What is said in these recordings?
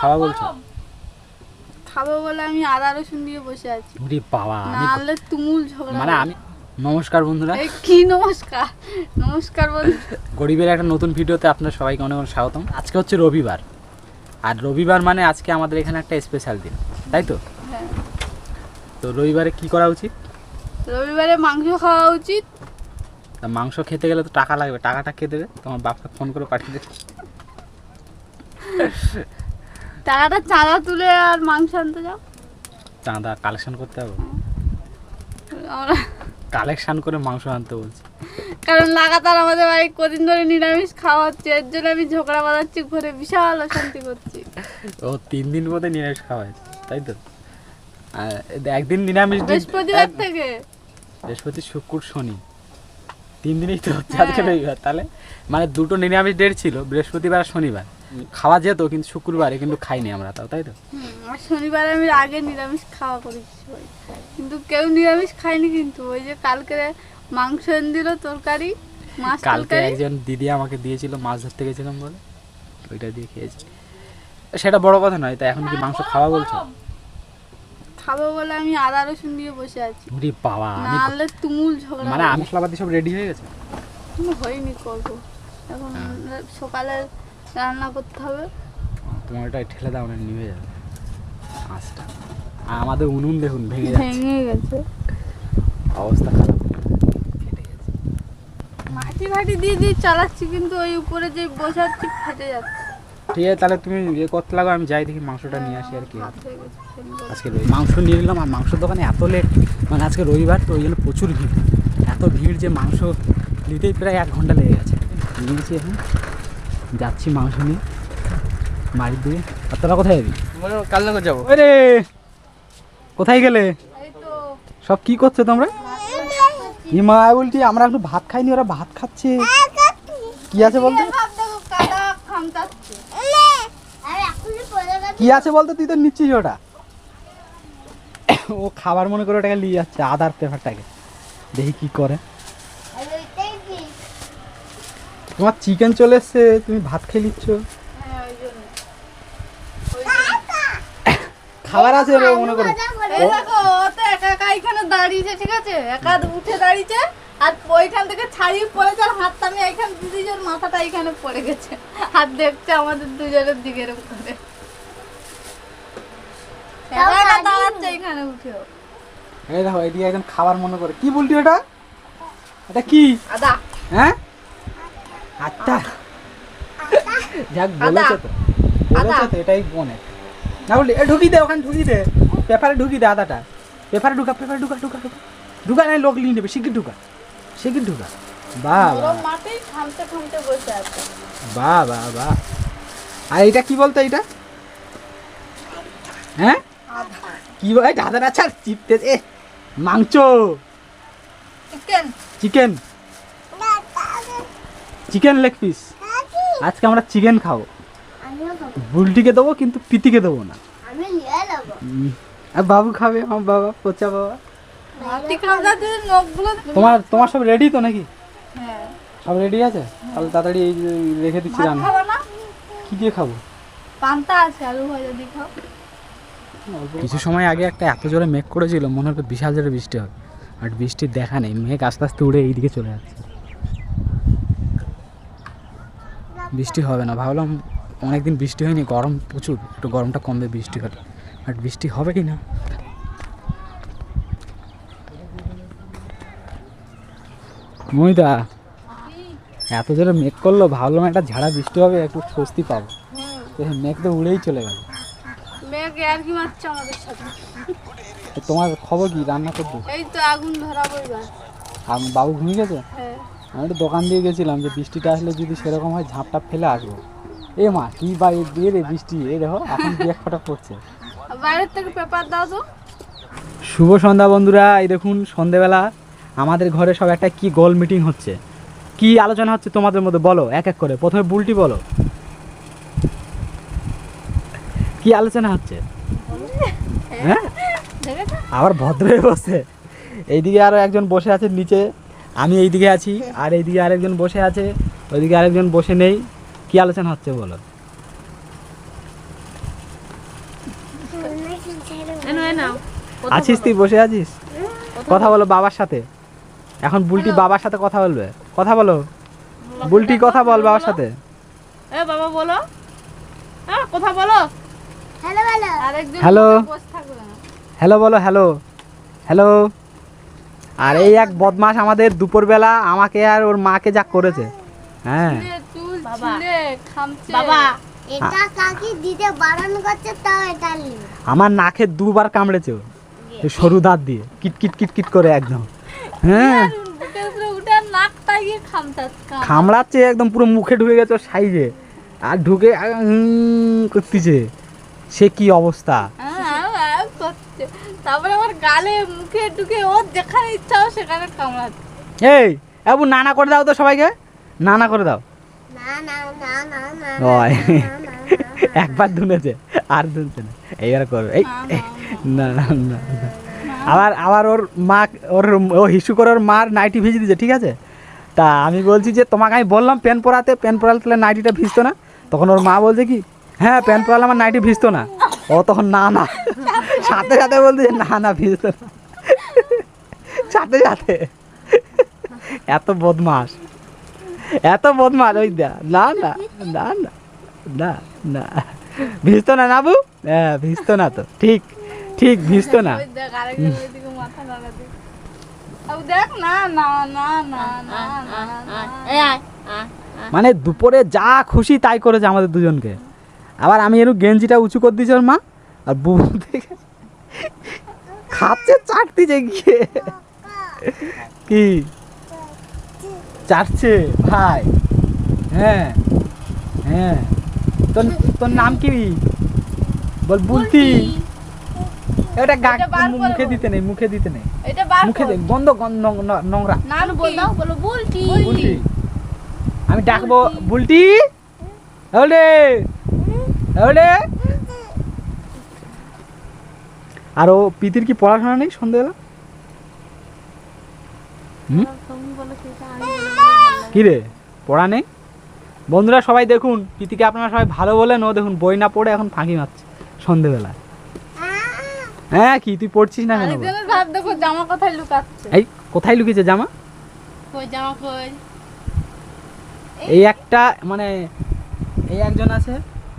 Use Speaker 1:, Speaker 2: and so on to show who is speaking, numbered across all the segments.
Speaker 1: খাওয়া বলছো?
Speaker 2: খাব বলে আমি আদা রসুন দিয়ে বসে আছি।
Speaker 1: উরি বাবা আমি
Speaker 2: নাহলে তুমুল ঝগড়া
Speaker 1: মানে আমি নমস্কার বন্ধুরা।
Speaker 2: কি নমস্কার? নমস্কার বন্ধু।
Speaker 1: গরিবের একটা নতুন ভিডিওতে আপনার সবাইকে অনেক অনেক স্বাগতম। আজকে হচ্ছে রবিবার। আর রবিবার মানে আজকে আমাদের এখানে একটা স্পেশাল দিন তাই তো?
Speaker 2: হ্যাঁ।
Speaker 1: তো রবিবারে কি করা উচিত?
Speaker 2: রবিবারে মাংস খাওয়া উচিত।
Speaker 1: তা মাংস খেতে গেলে তো টাকা লাগবে টাকাটা কে দেবে? তোমার বাপকে ফোন করে পাঠিয়ে দেবে।
Speaker 2: টাকাটা চাঁদা তুলে আর মাংস আনতে যাও।
Speaker 1: চাঁদা কালেকশন করতে হবে?
Speaker 2: আমরা
Speaker 1: কালেকশন করে মাংস আনতে বলছি।
Speaker 2: কারণ লাগাতার আমাদের বাড়ি কদিন ধরে নিরামিষ খাওয়া হচ্ছে এর জন্য আমি ঝগড়া বাঁধাচ্ছি ঘরে বিশাল অশান্তি করছি।
Speaker 1: ও তিন দিন মধ্যে নিরামিষ খাওয়া হয়েছে তাই তো? আর একদিন নিরামিষ
Speaker 2: বৃহস্পতিবার থেকে?
Speaker 1: বৃহস্পতি শুক্র শনি। তিন দিনই তো হচ্ছে আজকে
Speaker 2: হ্যাঁ।
Speaker 1: রবিবার তাহলে? মানে দুটো নিরামিষ ডেট ছিল বৃহস্পতিবার আর শনিবার। খাওয়া যেত কিন্তু শুক্রবারে কিন্তু খাইনি আমরা তাও তাই তো?
Speaker 2: আর শনিবারে আমি আগে নিরামিষ খাওয়া করেছি কিন্তু কেউ নিরামিষ খায়নি কিন্তু ওই যে কালকে মাংস এনে দিল তরকারি মাছ
Speaker 1: কালকে একজন দিদি আমাকে দিয়েছিল মাছ ধরতে গেছিলাম বলে ওইটা দিয়ে খেয়েছি। সেটা বড় কথা নয় তা এখন কি মাংস খাওয়া বলছো?
Speaker 2: খাব বলে আমি আদা রসুন দিয়ে বসে আছি।
Speaker 1: উরি বাবা
Speaker 2: নাহলে তুমুল ঝগড়া
Speaker 1: মানে আমি মশলাপাতি সব রেডি হয়ে গেছে?
Speaker 2: হয়নি করব। এখন
Speaker 1: হ্যাঁ।
Speaker 2: সকালে রান্না করতে হবে।
Speaker 1: তোমার ওটা ঠেলে দাও না নিভে যাবে। আঁচটা। আর আমাদের উনুন দেখুন ভেঙে যাচ্ছে।
Speaker 2: ভেঙে গেছে।
Speaker 1: অবস্থা খারাপ। ফেটে গেছে।
Speaker 2: মাটি ফাটি দিয়ে দিয়ে চালাচ্ছি কিন্তু ওই উপরে যে বসাচ্ছি ফেটে যাচ্ছে।
Speaker 1: ঠিক আছে তাহলে তুমি ইয়ে করতে লাগো আমি যাই দেখি মাংসটা নিয়ে আসি আর কি।
Speaker 2: হয়ে।
Speaker 1: আজকে মাংস নিয়ে নিলাম আর মাংসের দোকানে এত লেট মানে আজকে রবিবার তো ওই জন্য প্রচুর ভিড়। এত ভিড় যে মাংস নিতেই প্রায় এক ঘণ্টা লেগে গেছে। নিয়েছি এখন। যাচ্ছি মাংস নিয়ে বাড়ির দিকে আর তোরা কোথায় যাবি?
Speaker 3: কাল না যাব।
Speaker 1: ওরে! কোথায় গেলে? সব কি করছ তোমরা? ই মা বলছি আমরা একটু ভাত খাইনি ওরা ভাত খাচ্ছে। কি আছে বলতো? কি আছে বলতো? তুই তো নিচ্ছিস ওটা। ও খাবার মনে করে ওটাকে নিয়ে যাচ্ছে আদার পেপারটাকে দেখি কি করে। তোমার চিকেন চলে এসছে তুমি ভাত খেয়ে নিচ্ছ।
Speaker 2: হ্যাঁ ওই জন্য
Speaker 1: খাবার আছে রে মনে করো।
Speaker 2: এই দেখো ও তো একা একা এখানে দাঁড়িয়েছে ঠিক আছে? একা উঠে দাঁড়িয়েছে আর ওইখান থেকে ছাড়িয়ে পড়েছে আর হাতটা আমি দুজনের মাথাটা এখানে পড়ে গেছে। আর দেখছে আমাদের দুজনের দিকে এরকম করে। দাঁড়াচ্ছে এখানে উঠেও।
Speaker 1: এই দেখো এদিকে একদম খাবার মনে করে। কি বললি ওটা? এটা কি?
Speaker 2: আদা।
Speaker 1: হ্যাঁ? আচ্ছা যাক বলেছে তো। বলেছে তো এটাই বনে না বললি এ ঢুকি দে ওখানে ঢুকি দে। পেপারে ঢুকি দে আদাটা। পেপারে ঢুকা পেপারে ঢুকা ঢুকা ঢুকা। ঢুকা নাই লোক নিয়ে নেবে শিগগির ঢুকা। শিগগির ঢুকা। বাহ বাহ
Speaker 2: আছে।
Speaker 1: বাহ আর এটা কি বলতো এটা হ্যাঁ? কি বল দাদা না ছাড় চিপতে এ মাংস।
Speaker 2: Chicken
Speaker 1: chicken chicken leg piece আজকে আমরা চিকেন খাব। বুলটিকে দেবো কিন্তু পিতিকে দেবো না। আর বাবু খাবে আমার বাবা পচা বাবা। তোমার তোমার সব রেডি তো নাকি?
Speaker 2: হ্যাঁ।
Speaker 1: সব রেডি আছে? তাহলে তাড়াতাড়ি এই রেখে দিচ্ছি রান্না।
Speaker 2: না?
Speaker 1: কি দিয়ে খাব?
Speaker 2: পান্তা আছে আলু ভাজা দিয়ে খাও
Speaker 1: কিছু সময় আগে একটা এত জোরে মেঘ করেছিল মনে হতো বিশাল জোরে বৃষ্টি হবে। আর বৃষ্টির দেখা নেই মেঘ আস্তে আস্তে উড়ে এইদিকে চলে যাচ্ছে। বৃষ্টি হবে না। ভাবলাম অনেকদিন বৃষ্টি হয়নি গরম প্রচুর একটু গরমটা কমবে বৃষ্টি হলে। আর বৃষ্টি হবে কি না? মহিদা এত জোরে মেঘ করল ভাবলাম একটা ঝাড়া বৃষ্টি হবে একটু স্বস্তি পাবো। তো মেঘ তো উড়েই চলে গেল। তোমার খবর কি? রান্না করব?
Speaker 2: এই তো আগুন ধরাবো
Speaker 1: বাবু ঘুমিয়ে গেছে?
Speaker 2: হ্যাঁ।
Speaker 1: আমি একটু দোকান দিয়ে গেছিলাম যে বৃষ্টিটা আসলে যদি সেরকম হয় ঝাঁপটা ফেলে আসব। এ মা কি বাড়ি দিয়ে রে বৃষ্টি এই দেখো এখন দু এক ফোঁটা পড়ছে।
Speaker 2: বাইরের থেকে পেপার দাও তো।
Speaker 1: শুভ সন্ধ্যা বন্ধুরা এই দেখুন সন্ধেবেলা আমাদের ঘরে সব একটা কি গোল মিটিং হচ্ছে। কি আলোচনা হচ্ছে তোমাদের মধ্যে বলো এক এক করে। প্রথমে বুলটি বলো। কি আলোচনা হচ্ছে? হ্যাঁ? আবার ভদ্র হয়ে বসে। এইদিকে আরও একজন বসে আছে নিচে। আমি এইদিকে আছি আর এইদিকে আরেকজন বসে আছে ওইদিকে আরেকজন বসে নেই। কি আলোচনা হচ্ছে বলো? আছিস তুই বসে আছিস? কথা বলো বাবার সাথে। এখন বুলটি বাবার সাথে কথা বলবে। কথা বলো। বুলটি কথা বল বাবার সাথে।
Speaker 2: এ বাবা বলো। হ্যাঁ কথা বলো।
Speaker 3: Hello hello.
Speaker 1: হ্যালো বলো হ্যালো। হ্যালো। আর এই এক বদমাস আমাদের দুপুরবেলা আমাকে আর ওর মাকে যা করেছে। হ্যাঁ।
Speaker 4: বাবা।
Speaker 3: এটা কাকি দিতে বারণ করছে তাও এটা
Speaker 1: আমার নাকে দুবার কামড়েছে ও। সরু দাঁত দিয়ে কিট কিট কিট কিট করে একদম। হ্যাঁ। খামড়াচ্ছে একদম পুরো মুখে ঢুকে গেছে ওর সাইজে। আর ঢুকে করতেছে। সে কি অবস্থা
Speaker 2: হ্যাঁ, হ্যাঁ, হ্যাঁ, করছে। তারপরে আমার গালে মুখে ঢুকে ওর যেখানে ইচ্ছা হয় সেখানে কামড়াচ্ছে
Speaker 1: এই আবু নানা করে দাও তো সবাইকে। নানা করে দাও।
Speaker 3: না না না না না
Speaker 1: একবার ধুনেছে আর ধুনছে না। এইবার করবে। এই না না না না। আবার আবার ওর মা ওর ও হিসু করে ওর মার নাইটি ভিজে দিয়েছে ঠিক আছে? তা আমি বলছি যে তোমাকে আমি বললাম প্যান পরাতে প্যান পরালে তাহলে নাইটিটা ভিজতো না। তখন ওর মা বলছে কি হ্যাঁ প্যান পরালে আমার নাইটি ভিজতো না ও তখন না না সাথে সাথে বলছে যে, না না ভিজতো না সাথে সাথে এত বদমাস এত বদমাস ওই দা না না না না না না ভিজতো না নাবু হ্যাঁ ভিজতো না তো ঠিক ঠিক ভিজতো না মানে দুপুরে যা খুশি তাই করেছে আমাদের দুজনকে আবার আমি এর গেঞ্জিটা উঁচু করে দিয়েছি ওর মা আর বুবু দেখে খাচ্ছে চাটতিছে গিয়ে। কি? চাটছে? ভাই। হ্যাঁ হ্যাঁ। তোর তোর নাম কি? বল বুলতি এটা গা মুখে দিতে নেই মুখে দিতে নেই।
Speaker 2: এটা বার
Speaker 1: মুখে দে গন্ধ গন্ধ নোংরা।
Speaker 2: নাম
Speaker 4: বল দাও বলো বুলটি।
Speaker 1: বুলটি। আমি ডাকবো বুলটি। ওলে আর ও পিতির কি পড়াশোনা নেই সন্ধ্যেবেলা? হুম?
Speaker 4: তুমি বলো সেটা আমি বলে বলে ভালো লাগে।
Speaker 1: কি রে? পড়া নেই? বন্ধুরা সবাই দেখুন পিতিকে আপনারা সবাই ভালো বলেন ও দেখুন বই না পড়ে এখন ফাঁকি মারছে সন্ধ্যেবেলা হ্যাঁ কি? তুই পড়ছিস না কেন?
Speaker 2: ভাব দেখো জামা কোথায় লুকাচ্ছে?
Speaker 1: এই কোথায় লুকিয়েছে জামা?
Speaker 2: কই জামা কই?
Speaker 1: এই একটা মানে এই একজন আছে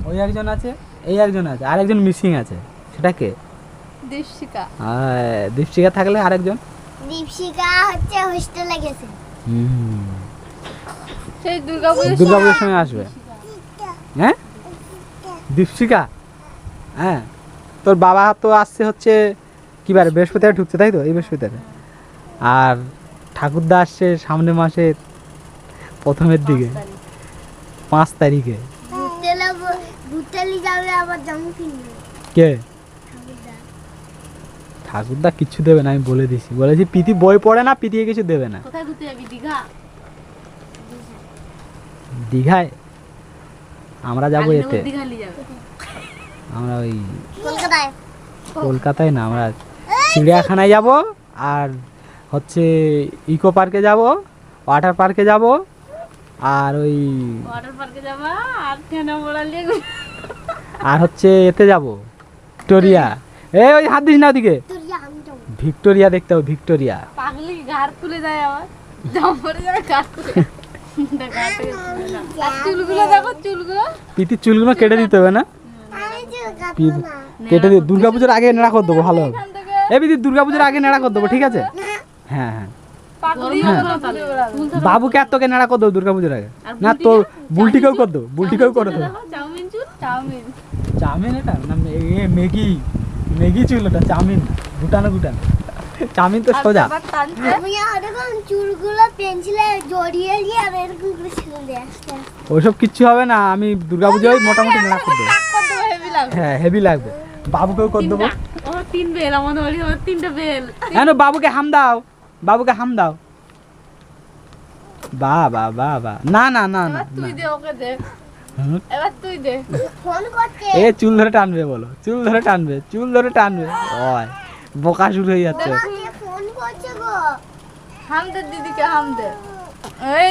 Speaker 1: ওই একজন আছে এই একজন আছে আর একজন মিসিং আছে। সেটা কে?
Speaker 2: দীপশিকা
Speaker 1: আহ, দীপশিকা থাকলে আরেকজন?
Speaker 3: দীপশিকা হচ্ছে হোস্টেলে গেছে।
Speaker 2: সেই দুর্গাপুজোর
Speaker 1: দুর্গাপুজোর সময় আসবে। হ্যাঁ? দীপশিকা হ্যাঁ। তোর বাবা তো আসছে হচ্ছে কি বারে বৃহস্পতিবার ঢুকছে তাই তো? এই বৃহস্পতিবারে। আর ঠাকুরদা আসছে সামনে মাসের প্রথমের দিকে পাঁচ তারিখে।
Speaker 3: যাবে আবার জামু কিনবে।
Speaker 1: কে? ঠাকুরদা। কিচ্ছু দেবে না আমি বলে দিছি। বলেছি পিতি বই পড়ে না পিতিকে কিছু দেবে না।
Speaker 4: কোথায় ঘুরতে যাবি দীঘা?
Speaker 1: দীঘায়? আমরা যাব এতে। আমরা ওই
Speaker 3: কলকাতায়।
Speaker 1: কলকাতায় না আমরা চিড়িয়াখানায় যাব আর হচ্ছে ইকো পার্কে যাব ওয়াটার পার্কে যাব আর ওই
Speaker 2: ওয়াটার পার্কে যাবা আর
Speaker 1: আর হচ্ছে এতে যাব ভিক্টোরিয়া। এই ওই হাত দিস না ওদিকে।
Speaker 3: তোর আমি যাব।
Speaker 1: ভিক্টোরিয়া দেখতে হবে ভিক্টোরিয়া।
Speaker 2: পাগলি ঘাড় তুলে যায় চুলগুলো
Speaker 1: পিতির চুলগুলো। কেটে দিতে হবে না? কেটে দিয়ে দুর্গাপুজোর আগে নেড়া করে দেবো ভালো হবে। এ পিতি দুর্গাপুজোর আগে নেড়া করে দেবো ঠিক আছে? হ্যাঁ হ্যাঁ। হ্যাঁ। বাবুকে আর তোকে নেড়া করে দেবো দুর্গাপুজোর আগে। না
Speaker 4: বুলটিকে?
Speaker 1: তোর বুলটিকেও করে দেবো বুলটিকেও করে দেবো।
Speaker 4: চাউমিন
Speaker 1: এটা? না এ ম্যাগি ম্যাগি ছিল ওটা চাউমিন গুটানো গুটানো চাউমিন তো সোজা।
Speaker 2: টানছে
Speaker 3: আমি ওরকম চুলগুলো পেন্সিলে জড়িয়ে দিয়ে আর এরকম করে ছেড়ে আস্তে
Speaker 1: ওইসব কিচ্ছু হবে না আমি দুর্গাপুজোয় মোটামুটি নেড়া করে দেবো
Speaker 2: টাক করতে হেভি লাগবে।
Speaker 1: হ্যাঁ হেভি লাগবে। বাবুকেও করে দেবো।
Speaker 4: তিন বেল আমাদের বাড়ি আমার তিনটা বেল।
Speaker 1: কেন বাবুকে হাম দাও। বাবুকে হাম দাও। বা বা বা বা না না না না
Speaker 2: তুই দে ওকে দে। এবার তুই দে।
Speaker 3: ফোন করছে।
Speaker 1: এ চুল ধরে টানবে বলো। চুল ধরে টানবে চুল ধরে টানবে। ওই বোকা শুরু হয়ে যাচ্ছে।
Speaker 3: ফোন করছে গো।
Speaker 2: হাম দিদিকে হাম এই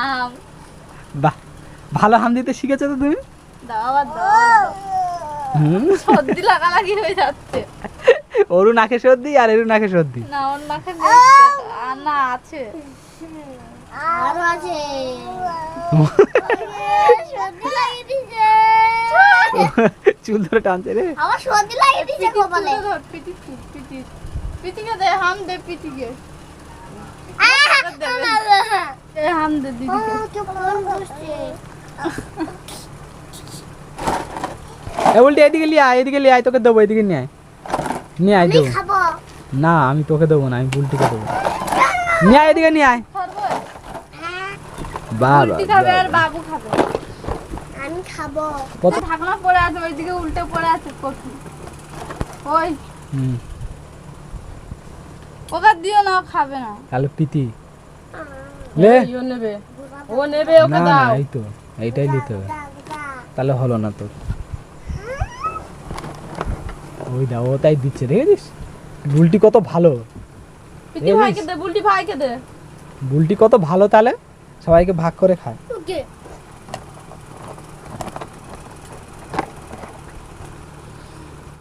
Speaker 2: আম।
Speaker 1: বাহ ভালো হাম দিতে শিখেছো তো তুমি?
Speaker 2: দাও আবার দাও সর্দি লাগালাগি হয়ে যাচ্ছে।
Speaker 1: ওরু নাকে সর্দি আর এরু নাকে সর্দি।
Speaker 2: না ওর নাকে না আছে।
Speaker 3: আরও আছে।
Speaker 1: চুল ধরে টানছে রে।
Speaker 3: আমার সর্দি লাগিয়ে দিছে কপালে।
Speaker 2: পিটি পিটি পিটিকে দে হাম দে পিটিকে হাম দে দিদিকে
Speaker 1: এ বলটি এদিকে আয় এদিকে লিয়ে আয় তোকে দেবো এদিকে নিয়ে আয়। নিয়ে আয়
Speaker 3: আমি
Speaker 1: দেবো। না আমি তোকে দেবো না আমি বুলটিকে দেবো। নিয়ে আয় এদিকে নিয়ে আয়। বাবা
Speaker 2: খাবে আর বাবু। খাবে।
Speaker 3: আমি খাব।
Speaker 1: কত
Speaker 2: ঢাকনা পড়ে আছে ওইদিকে উল্টে পড়ে আছে কফি ওই।
Speaker 1: হুম।
Speaker 2: ওকে দিও না খাবে না।
Speaker 1: তাহলে পিতি। লে।
Speaker 2: ও নেবে। ও নেবে
Speaker 1: না না এই তো এইটাই নিতে হবে। তাহলে হলো না তোর। ওই দা ও তাই দিচ্ছে দেখেছিস? বুলটি কত ভালো।
Speaker 2: পিটি ভাইকে দে বুলটি ভাইকে দে।
Speaker 1: বুলটি কত ভালো তাহলে? সবাইকে ভাগ করে খায়।
Speaker 3: ওকে